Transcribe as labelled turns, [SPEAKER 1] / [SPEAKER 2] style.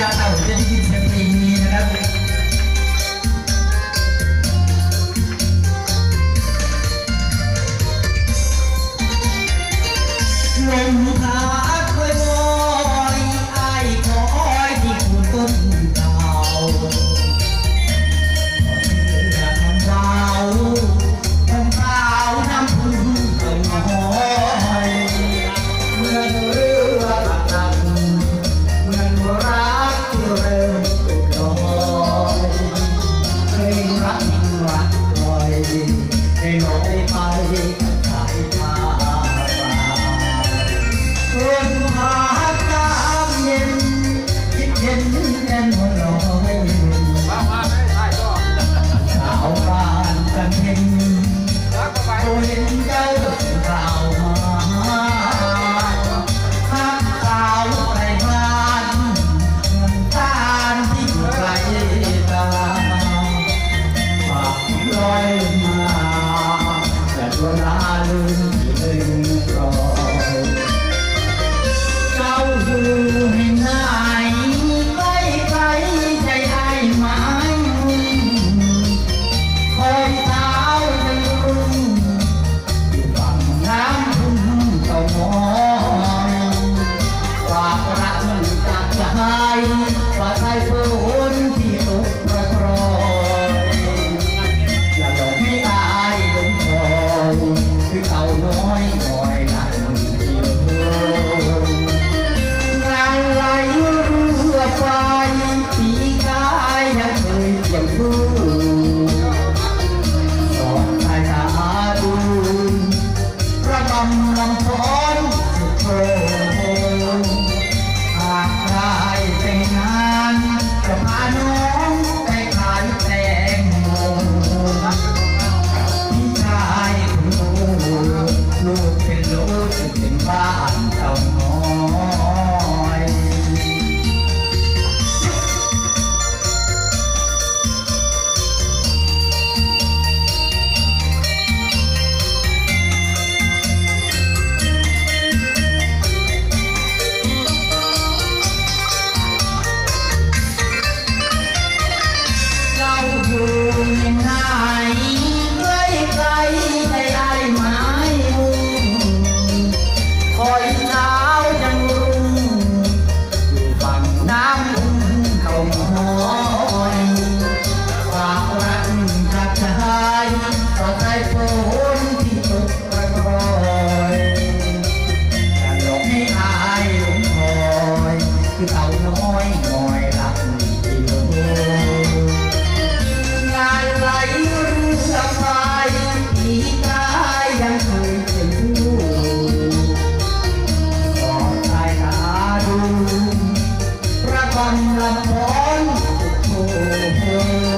[SPEAKER 1] ยาเต่าจะได้ยินเสียงเพลงนี้นะครับ party วนาลืลืมกรอเจ้าคือให้นายใกล้ใกล้ใจไอ้ไม้คอยเท้ารุ่งอางน้ำพุ่งต่ามองฝากรักมันจากใจฝากใจเพื่อ อน